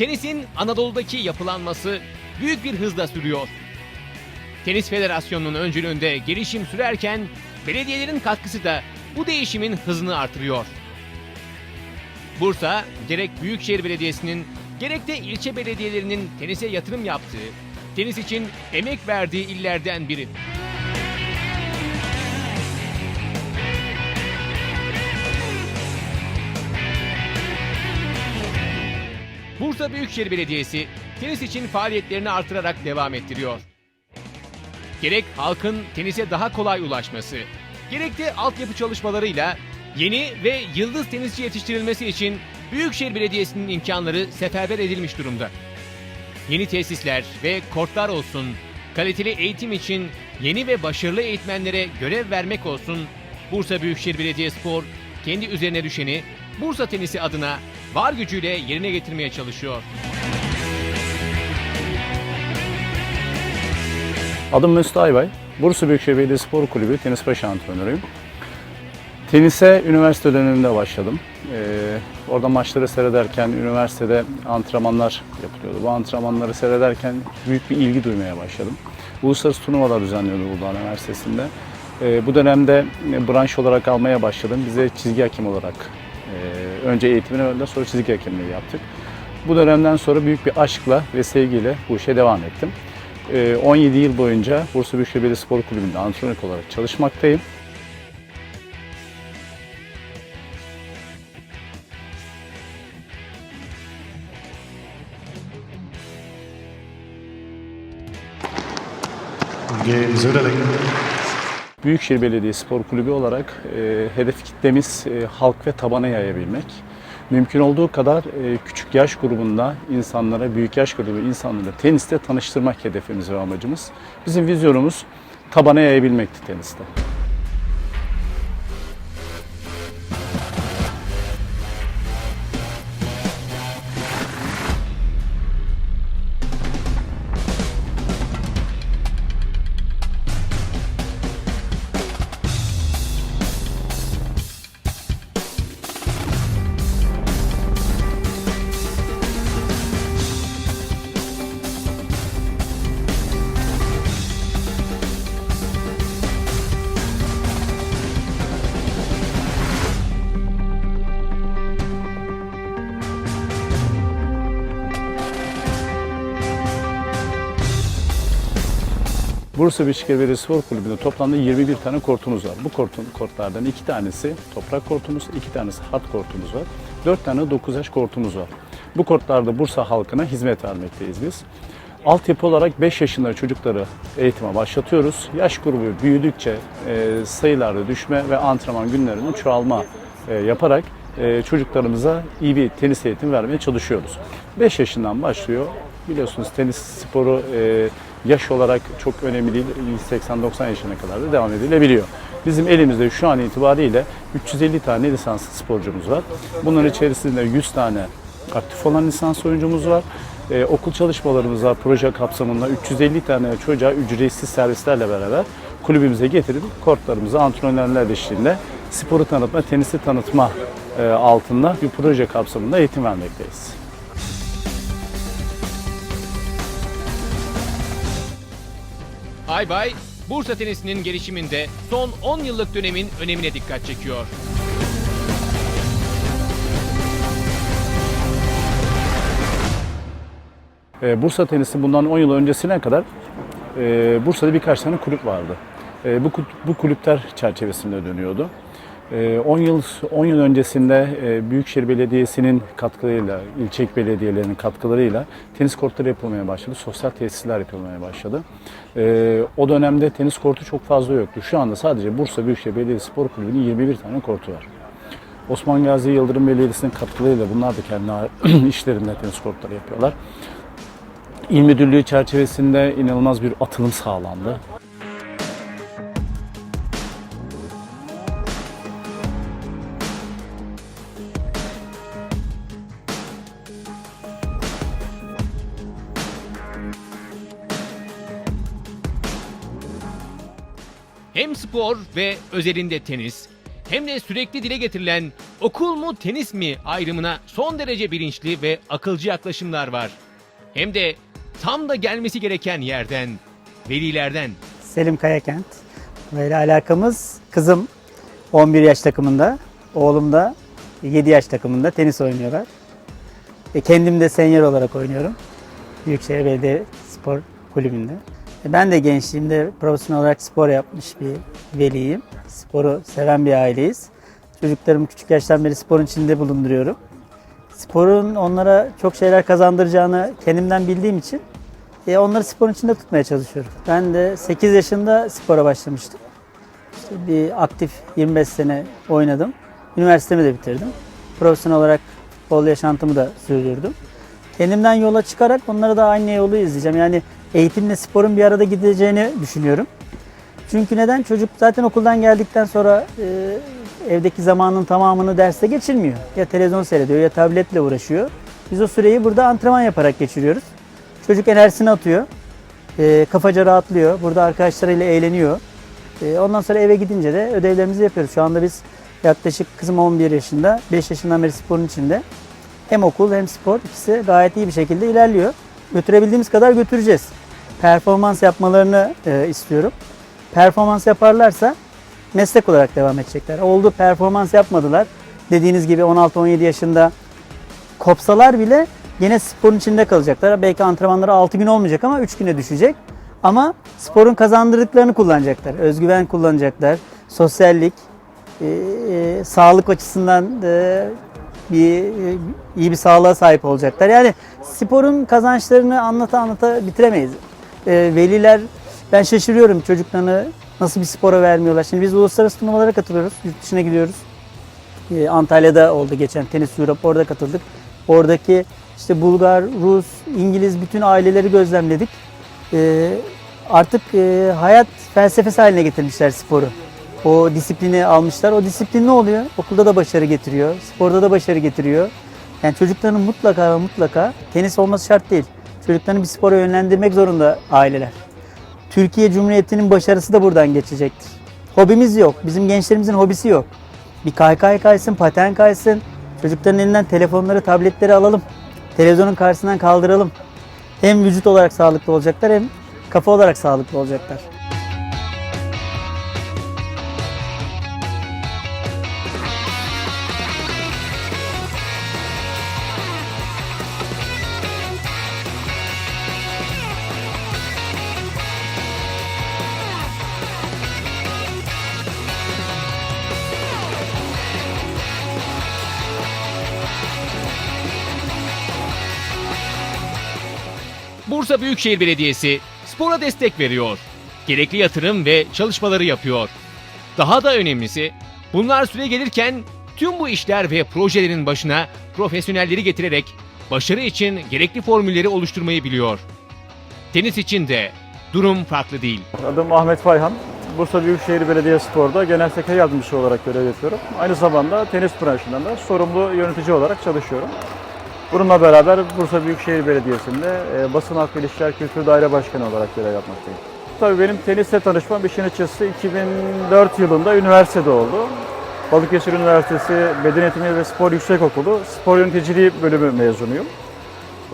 Tenisin Anadolu'daki yapılanması büyük bir hızla sürüyor. Tenis Federasyonu'nun öncülüğünde gelişim sürerken belediyelerin katkısı da bu değişimin hızını artırıyor. Bursa gerek Büyükşehir Belediyesi'nin gerek de ilçe belediyelerinin tenise yatırım yaptığı, tenis için emek verdiği illerden biri. Bursa Büyükşehir Belediyesi tenis için faaliyetlerini artırarak devam ettiriyor. Gerek halkın tenise daha kolay ulaşması, gerek de altyapı çalışmalarıyla yeni ve yıldız tenisçi yetiştirilmesi için Büyükşehir Belediyesi'nin imkanları seferber edilmiş durumda. Yeni tesisler ve kortlar olsun, kaliteli eğitim için yeni ve başarılı eğitmenlere görev vermek olsun, Bursa Büyükşehir Belediyespor kendi üzerine düşeni Bursa tenisi adına var gücüyle yerine getirmeye çalışıyor. Adım Mesut Aybay. Bursa Büyükşehir Belediye Spor Kulübü tenis başı antrenörüyüm. Tenise üniversite döneminde başladım. Ee, orada maçları seyrederken üniversitede antrenmanlar yapılıyordu. Bu antrenmanları seyrederken büyük bir ilgi duymaya başladım. Uluslararası turnuvalar düzenliyordu Uludağ Üniversitesi'nde. Ee, bu dönemde branş olarak almaya başladım. Bize çizgi hakim olarak e, önce eğitimini verdiler sonra çizgi hakemliği yaptık. Bu dönemden sonra büyük bir aşkla ve sevgiyle bu işe devam ettim. Ee, 17 yıl boyunca Bursa Büyükşehir Belediye Spor Kulübü'nde antrenör olarak çalışmaktayım. Game Söderling. Büyükşehir Belediye Spor Kulübü olarak e, hedef kitlemiz e, halk ve tabana yayabilmek. Mümkün olduğu kadar e, küçük yaş grubunda insanlara, büyük yaş grubu insanları teniste tanıştırmak hedefimiz ve amacımız. Bizim vizyonumuz tabana yayabilmekti teniste. Bursa Büyükşehir Belediye Spor Kulübü'nde toplamda 21 tane kortumuz var. Bu kortun, kortlardan iki tanesi toprak kortumuz, iki tanesi hat kortumuz var. Dört tane 9 yaş kortumuz var. Bu kortlarda Bursa halkına hizmet vermekteyiz biz. Altyapı olarak 5 yaşında çocukları eğitime başlatıyoruz. Yaş grubu büyüdükçe e, sayılarda düşme ve antrenman günlerinin çoğalma e, yaparak e, çocuklarımıza iyi bir tenis eğitimi vermeye çalışıyoruz. 5 yaşından başlıyor. Biliyorsunuz tenis sporu e, yaş olarak çok önemli değil. 80-90 yaşına kadar da devam edilebiliyor. Bizim elimizde şu an itibariyle 350 tane lisanslı sporcumuz var. Bunların içerisinde 100 tane aktif olan lisans oyuncumuz var. Ee, okul çalışmalarımız var. Proje kapsamında 350 tane çocuğa ücretsiz servislerle beraber kulübümüze getirip kortlarımızı antrenörler eşliğinde sporu tanıtma, tenisi tanıtma e, altında bir proje kapsamında eğitim vermekteyiz. Aybay, Bursa tenisinin gelişiminde son 10 yıllık dönemin önemine dikkat çekiyor. Ee, Bursa tenisi bundan 10 yıl öncesine kadar e, Bursa'da birkaç tane kulüp vardı. E, kul- bu kulüpler çerçevesinde dönüyordu. Ee, 10 yıl 10 yıl öncesinde e, Büyükşehir Belediyesi'nin katkılarıyla, ilçe belediyelerinin katkılarıyla tenis kortları yapılmaya başladı. Sosyal tesisler yapılmaya başladı. Ee, o dönemde tenis kortu çok fazla yoktu. Şu anda sadece Bursa Büyükşehir Belediye Spor Kulübü'nün 21 tane kortu var. Osman Gazi Yıldırım Belediyesi'nin katkılarıyla bunlar da kendi işlerinde tenis kortları yapıyorlar. İl Müdürlüğü çerçevesinde inanılmaz bir atılım sağlandı. Spor ve özelinde tenis hem de sürekli dile getirilen okul mu tenis mi ayrımına son derece bilinçli ve akılcı yaklaşımlar var. Hem de tam da gelmesi gereken yerden, velilerden. Selim Kayakent. Böyle alakamız kızım 11 yaş takımında, oğlum da 7 yaş takımında tenis oynuyorlar. E, kendim de senior olarak oynuyorum. Büyükşehir Belediye Spor Kulübü'nde. E, ben de gençliğimde profesyonel olarak spor yapmış bir veliyim. Sporu seven bir aileyiz. Çocuklarımı küçük yaştan beri sporun içinde bulunduruyorum. Sporun onlara çok şeyler kazandıracağını kendimden bildiğim için e, onları sporun içinde tutmaya çalışıyorum. Ben de 8 yaşında spora başlamıştım. İşte bir aktif 25 sene oynadım. Üniversitemi de bitirdim. Profesyonel olarak futbol yaşantımı da sürdürdüm. Kendimden yola çıkarak onlara da aynı yolu izleyeceğim. Yani eğitimle sporun bir arada gideceğini düşünüyorum. Çünkü neden? Çocuk zaten okuldan geldikten sonra e, evdeki zamanın tamamını derste geçirmiyor. Ya televizyon seyrediyor ya tabletle uğraşıyor. Biz o süreyi burada antrenman yaparak geçiriyoruz. Çocuk enerjisini atıyor. E, kafaca rahatlıyor. Burada arkadaşlarıyla eğleniyor. E, ondan sonra eve gidince de ödevlerimizi yapıyoruz. Şu anda biz yaklaşık kızım 11 yaşında, 5 yaşından beri sporun içinde. Hem okul hem spor ikisi gayet iyi bir şekilde ilerliyor. Götürebildiğimiz kadar götüreceğiz. Performans yapmalarını e, istiyorum. Performans yaparlarsa meslek olarak devam edecekler. Oldu performans yapmadılar. Dediğiniz gibi 16-17 yaşında kopsalar bile yine sporun içinde kalacaklar. Belki antrenmanları 6 gün olmayacak ama 3 güne düşecek. Ama sporun kazandırdıklarını kullanacaklar. Özgüven kullanacaklar. Sosyallik, e, e, sağlık açısından e, bir e, iyi bir sağlığa sahip olacaklar. Yani sporun kazançlarını anlata anlata bitiremeyiz. E, veliler ben şaşırıyorum çocuklarını nasıl bir spora vermiyorlar. Şimdi biz uluslararası turnuvalara katılıyoruz. Yurt dışına gidiyoruz. E, Antalya'da oldu geçen Tenis Europe orada katıldık. Oradaki işte Bulgar, Rus, İngiliz bütün aileleri gözlemledik. E, artık e, hayat felsefesi haline getirmişler sporu. O disiplini almışlar. O disiplin ne oluyor? Okulda da başarı getiriyor. Sporda da başarı getiriyor. Yani çocukların mutlaka ve mutlaka tenis olması şart değil. Çocuklarını bir spora yönlendirmek zorunda aileler. Türkiye Cumhuriyeti'nin başarısı da buradan geçecektir. Hobimiz yok. Bizim gençlerimizin hobisi yok. Bir kaykay kaysın, paten kaysın. Çocukların elinden telefonları, tabletleri alalım. Televizyonun karşısından kaldıralım. Hem vücut olarak sağlıklı olacaklar hem kafa olarak sağlıklı olacaklar. Bursa Büyükşehir Belediyesi spora destek veriyor. Gerekli yatırım ve çalışmaları yapıyor. Daha da önemlisi bunlar süre gelirken tüm bu işler ve projelerin başına profesyonelleri getirerek başarı için gerekli formülleri oluşturmayı biliyor. Tenis için de durum farklı değil. Adım Ahmet Fayhan. Bursa Büyükşehir Belediye Spor'da genel sekreter yardımcısı olarak görev yapıyorum. Aynı zamanda tenis branşından da sorumlu yönetici olarak çalışıyorum. Bununla beraber Bursa Büyükşehir Belediyesi'nde e, Basın Halk İlişkiler Kültür Daire Başkanı olarak görev yapmaktayım. Tabii benim tenisle tanışmam işin açıkçası 2004 yılında üniversitede oldu. Balıkesir Üniversitesi Beden Eğitimi ve Spor Yüksekokulu Spor Yöneticiliği bölümü mezunuyum.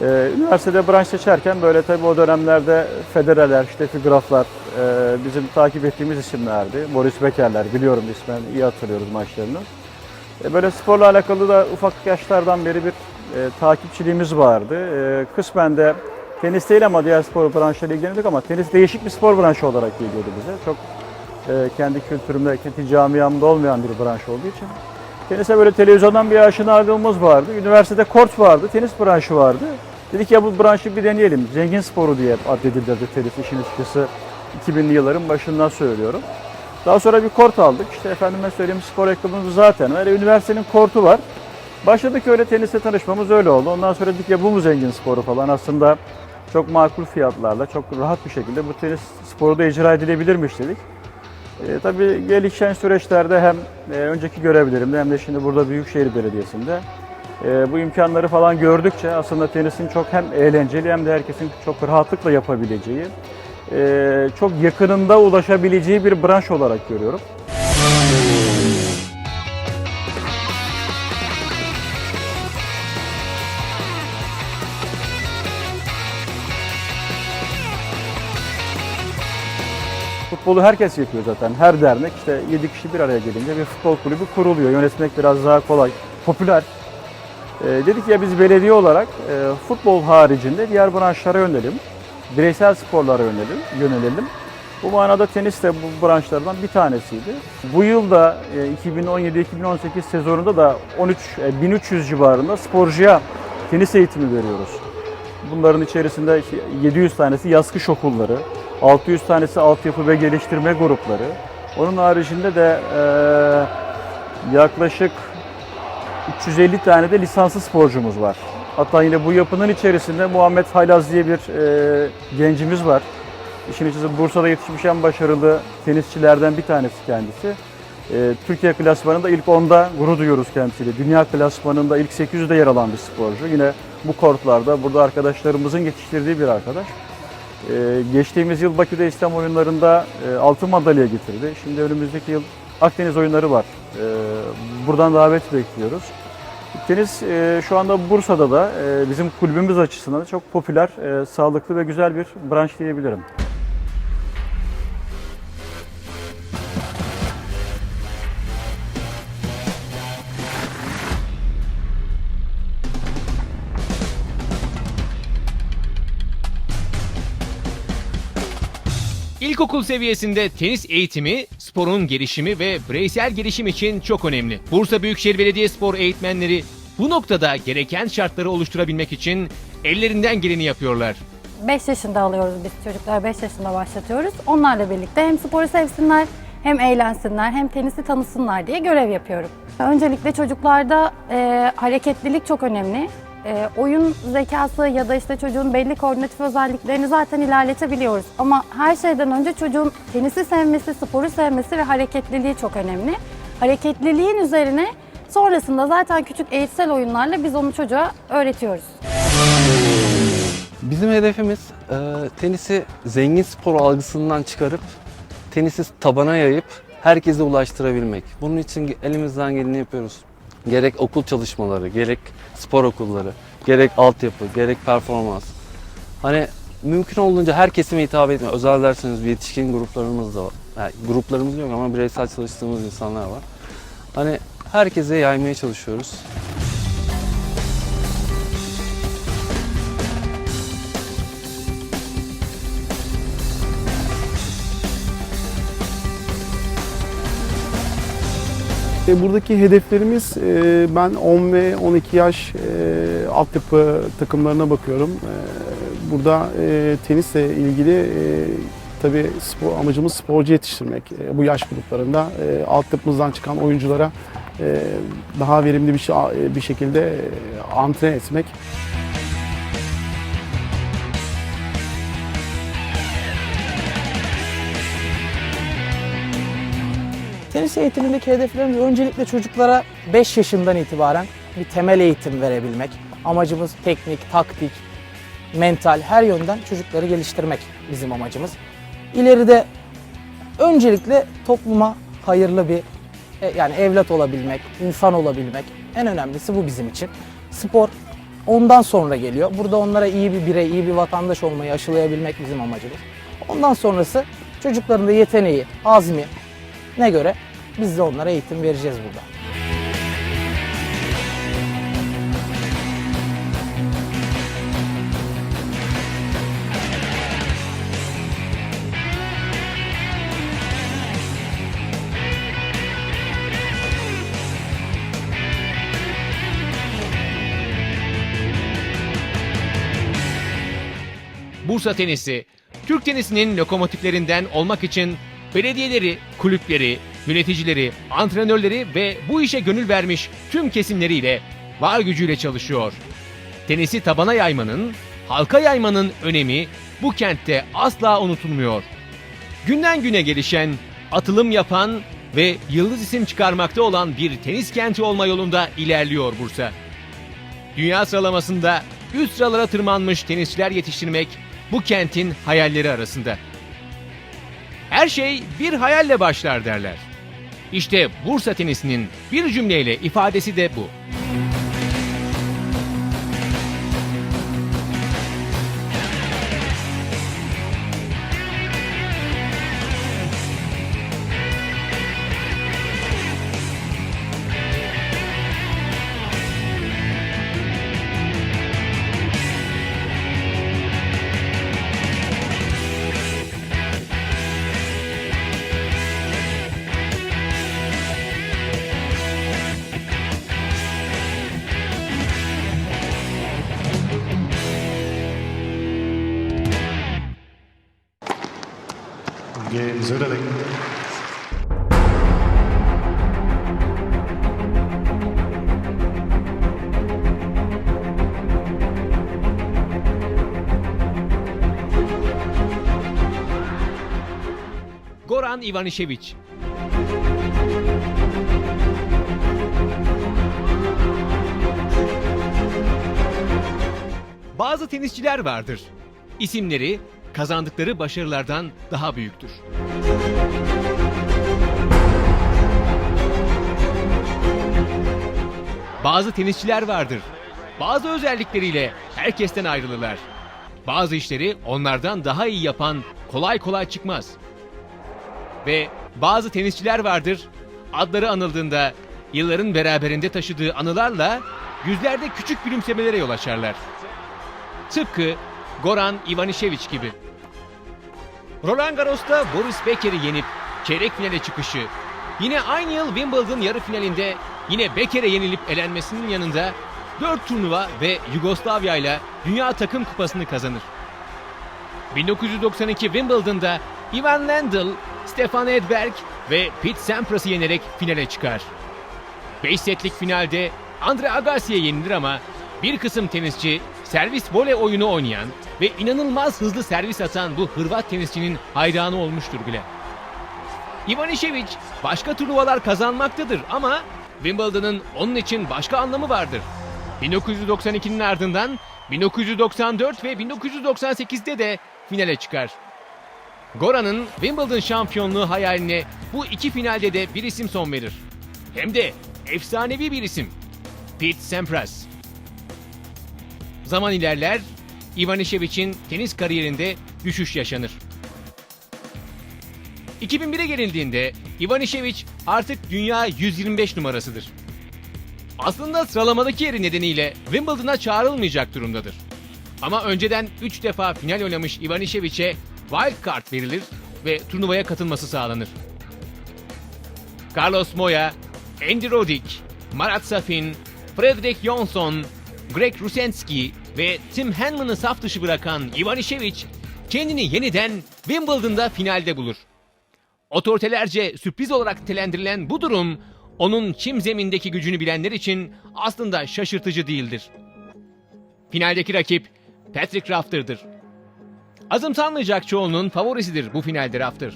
Ee, üniversitede branş seçerken böyle tabii o dönemlerde Federer'ler, işte Figraflar e, bizim takip ettiğimiz isimlerdi. Boris Beker'ler biliyorum ismen iyi hatırlıyoruz maçlarını. E, böyle sporla alakalı da ufak yaşlardan beri bir e, takipçiliğimiz vardı. E, kısmen de tenis değil ama diğer spor branşlarıyla ilgileniyorduk ama tenis değişik bir spor branşı olarak geliyordu bize. Çok e, kendi kültürümde, kendi camiamda olmayan bir branş olduğu için. Tenise böyle televizyondan bir aşinalığımız vardı. Üniversitede kort vardı, tenis branşı vardı. Dedik ya bu branşı bir deneyelim. Zengin sporu diye addedilirdi tenis işin açıkçası 2000'li yılların başından söylüyorum. Daha sonra bir kort aldık. İşte efendime söyleyeyim spor ayakkabımız zaten var. E, üniversitenin kortu var. Başladık öyle tenise tanışmamız öyle oldu. Ondan sonra dedik ya bu mu zengin sporu falan. Aslında çok makul fiyatlarla, çok rahat bir şekilde bu tenis sporu da icra edilebilirmiş dedik. E, tabii gelişen süreçlerde hem e, önceki görevlerimde hem de şimdi burada Büyükşehir Belediyesi'nde e, bu imkanları falan gördükçe aslında tenisin çok hem eğlenceli hem de herkesin çok rahatlıkla yapabileceği, e, çok yakınında ulaşabileceği bir branş olarak görüyorum. Futbolu herkes yapıyor zaten. Her dernek işte 7 kişi bir araya gelince bir futbol kulübü kuruluyor. Yönetmek biraz daha kolay, popüler. Ee, dedik ya biz belediye olarak e, futbol haricinde diğer branşlara yönelim. Bireysel sporlara yönelim, yönelelim. Bu manada tenis de bu branşlardan bir tanesiydi. Bu yıl da e, 2017-2018 sezonunda da 13 e, 1300 civarında sporcuya tenis eğitimi veriyoruz. Bunların içerisinde işte 700 tanesi yaz okulları, 600 tanesi altyapı ve geliştirme grupları. Onun haricinde de e, yaklaşık 350 tane de lisanslı sporcumuz var. Hatta yine bu yapının içerisinde Muhammed Haylaz diye bir e, gencimiz var. İşin içerisinde Bursa'da yetişmiş en başarılı tenisçilerden bir tanesi kendisi. E, Türkiye klasmanında ilk 10'da gurur duyuyoruz kendisiyle. Dünya klasmanında ilk 800'de yer alan bir sporcu. Yine bu kortlarda burada arkadaşlarımızın yetiştirdiği bir arkadaş. E, geçtiğimiz yıl Bakü'de İslam oyunlarında e, altın madalya getirdi. Şimdi önümüzdeki yıl Akdeniz oyunları var. E, buradan davet bekliyoruz. Tenis e, şu anda Bursa'da da e, bizim kulübümüz açısından da çok popüler, e, sağlıklı ve güzel bir branş diyebilirim. İlkokul seviyesinde tenis eğitimi, sporun gelişimi ve bireysel gelişim için çok önemli. Bursa Büyükşehir Belediye Spor eğitmenleri bu noktada gereken şartları oluşturabilmek için ellerinden geleni yapıyorlar. 5 yaşında alıyoruz biz çocuklar 5 yaşında başlatıyoruz. Onlarla birlikte hem sporu sevsinler hem eğlensinler hem tenisi tanısınlar diye görev yapıyorum. Öncelikle çocuklarda e, hareketlilik çok önemli. E, oyun zekası ya da işte çocuğun belli koordinatif özelliklerini zaten ilerletebiliyoruz. Ama her şeyden önce çocuğun tenisi sevmesi, sporu sevmesi ve hareketliliği çok önemli. Hareketliliğin üzerine sonrasında zaten küçük eğitsel oyunlarla biz onu çocuğa öğretiyoruz. Bizim hedefimiz e, tenisi zengin spor algısından çıkarıp tenisi tabana yayıp herkese ulaştırabilmek. Bunun için elimizden geleni yapıyoruz. Gerek okul çalışmaları, gerek spor okulları, gerek altyapı, gerek performans. Hani mümkün olduğunca her kesime hitap etmiyor. Özel derseniz yetişkin gruplarımız da var. Yani gruplarımız yok ama bireysel çalıştığımız insanlar var. Hani herkese yaymaya çalışıyoruz. E, Buradaki hedeflerimiz e, ben 10 ve 12 yaş e, altyapı takımlarına bakıyorum. E, Burada e, tenisle ilgili e, tabii spor, amacımız sporcu yetiştirmek. Bu yaş gruplarında e, altyapımızdan çıkan oyunculara daha verimli bir, şekilde antren etmek. Tenis eğitimindeki hedeflerimiz öncelikle çocuklara 5 yaşından itibaren bir temel eğitim verebilmek. Amacımız teknik, taktik, mental her yönden çocukları geliştirmek bizim amacımız. İleride öncelikle topluma hayırlı bir e, yani evlat olabilmek, insan olabilmek en önemlisi bu bizim için. Spor ondan sonra geliyor. Burada onlara iyi bir birey, iyi bir vatandaş olmayı aşılayabilmek bizim amacımız. Ondan sonrası çocukların da yeteneği, azmi, ne göre biz de onlara eğitim vereceğiz burada. Bursa Tenisi, Türk tenisinin lokomotiflerinden olmak için belediyeleri, kulüpleri, yöneticileri, antrenörleri ve bu işe gönül vermiş tüm kesimleriyle var gücüyle çalışıyor. Tenisi tabana yaymanın, halka yaymanın önemi bu kentte asla unutulmuyor. Günden güne gelişen, atılım yapan ve yıldız isim çıkarmakta olan bir tenis kenti olma yolunda ilerliyor Bursa. Dünya sıralamasında üst sıralara tırmanmış tenisçiler yetiştirmek bu kentin hayalleri arasında. Her şey bir hayalle başlar derler. İşte Bursa tenisinin bir cümleyle ifadesi de bu. Goran Ivanišević. Bazı tenisçiler vardır. İsimleri kazandıkları başarılardan daha büyüktür. Bazı tenisçiler vardır. Bazı özellikleriyle herkesten ayrılırlar. Bazı işleri onlardan daha iyi yapan kolay kolay çıkmaz. Ve bazı tenisçiler vardır. Adları anıldığında yılların beraberinde taşıdığı anılarla yüzlerde küçük gülümsemelere yol açarlar. Tıpkı Goran Ivanišević gibi. Roland Garros'ta Boris Becker'i yenip çeyrek finale çıkışı, yine aynı yıl Wimbledon yarı finalinde yine Becker'e yenilip elenmesinin yanında 4 turnuva ve Yugoslavya ile Dünya Takım Kupası'nı kazanır. 1992 Wimbledon'da Ivan Lendl, Stefan Edberg ve Pete Sampras'ı yenerek finale çıkar. 5 setlik finalde Andre Agassi'ye yenilir ama bir kısım tenisçi servis voley oyunu oynayan ve inanılmaz hızlı servis atan bu Hırvat tenisçinin hayranı olmuştur bile. Ivanišević başka turnuvalar kazanmaktadır ama Wimbledon'ın onun için başka anlamı vardır. 1992'nin ardından 1994 ve 1998'de de finale çıkar. Goran'ın Wimbledon şampiyonluğu hayaline bu iki finalde de bir isim son verir. Hem de efsanevi bir isim. Pete Sampras. Zaman ilerler, Ivanišević'in tenis kariyerinde düşüş yaşanır. 2001'e gelindiğinde Ivanišević artık dünya 125 numarasıdır. Aslında sıralamadaki yeri nedeniyle Wimbledon'a çağrılmayacak durumdadır. Ama önceden 3 defa final oynamış Ivanišević'e wild card verilir ve turnuvaya katılması sağlanır. Carlos Moya, Andy Roddick, Marat Safin, Fredrik Jonsson, Greg Rusenski ve Tim Henman'ı saf dışı bırakan Ivanišević kendini yeniden Wimbledon'da finalde bulur. Otoritelerce sürpriz olarak nitelendirilen bu durum onun çim zemindeki gücünü bilenler için aslında şaşırtıcı değildir. Finaldeki rakip Patrick Rafter'dır. Azımsanmayacak çoğunun favorisidir bu finalde Rafter.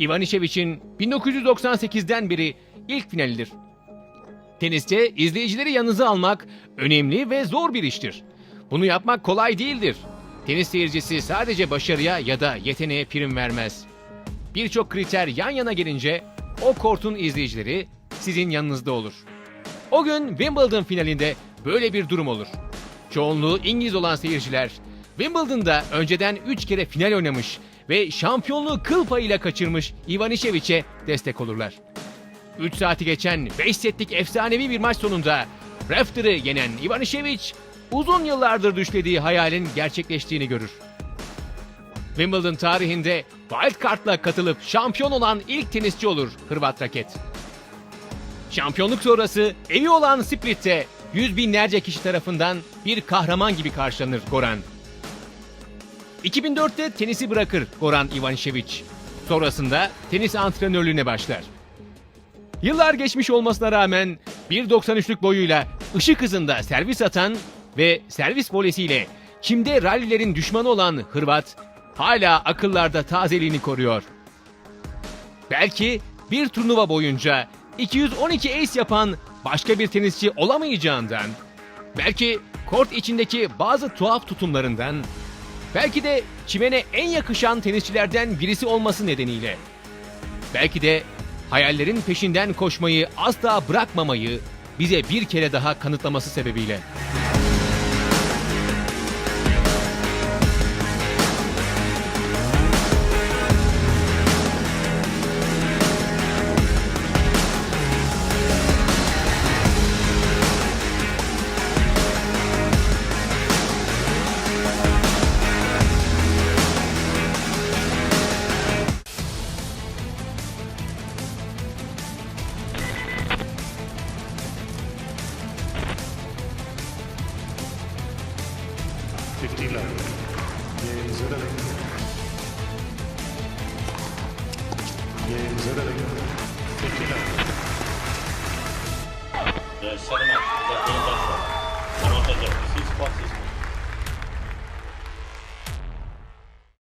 Ivanišević'in 1998'den beri ilk finalidir. Teniste izleyicileri yanınıza almak önemli ve zor bir iştir. Bunu yapmak kolay değildir. Tenis seyircisi sadece başarıya ya da yeteneğe prim vermez. Birçok kriter yan yana gelince o kortun izleyicileri sizin yanınızda olur. O gün Wimbledon finalinde böyle bir durum olur. Çoğunluğu İngiliz olan seyirciler Wimbledon'da önceden 3 kere final oynamış ve şampiyonluğu kıl payıyla kaçırmış Ivanišević'e destek olurlar. 3 saati geçen 5 setlik efsanevi bir maç sonunda Rafter'ı yenen Ivanišević uzun yıllardır düşlediği hayalin gerçekleştiğini görür. Wimbledon tarihinde wildcard'la katılıp şampiyon olan ilk tenisçi olur Hırvat raket. Şampiyonluk sonrası evi olan Split'te yüz binlerce kişi tarafından bir kahraman gibi karşılanır Goran. 2004'te tenisi bırakır Goran Ivanisevic. Sonrasında tenis antrenörlüğüne başlar. Yıllar geçmiş olmasına rağmen 1.93'lük boyuyla ışık hızında servis atan ve servis volesiyle kimde rallilerin düşmanı olan Hırvat hala akıllarda tazeliğini koruyor. Belki bir turnuva boyunca 212 ace yapan başka bir tenisçi olamayacağından, belki kort içindeki bazı tuhaf tutumlarından, belki de çimene en yakışan tenisçilerden birisi olması nedeniyle, belki de hayallerin peşinden koşmayı asla bırakmamayı bize bir kere daha kanıtlaması sebebiyle.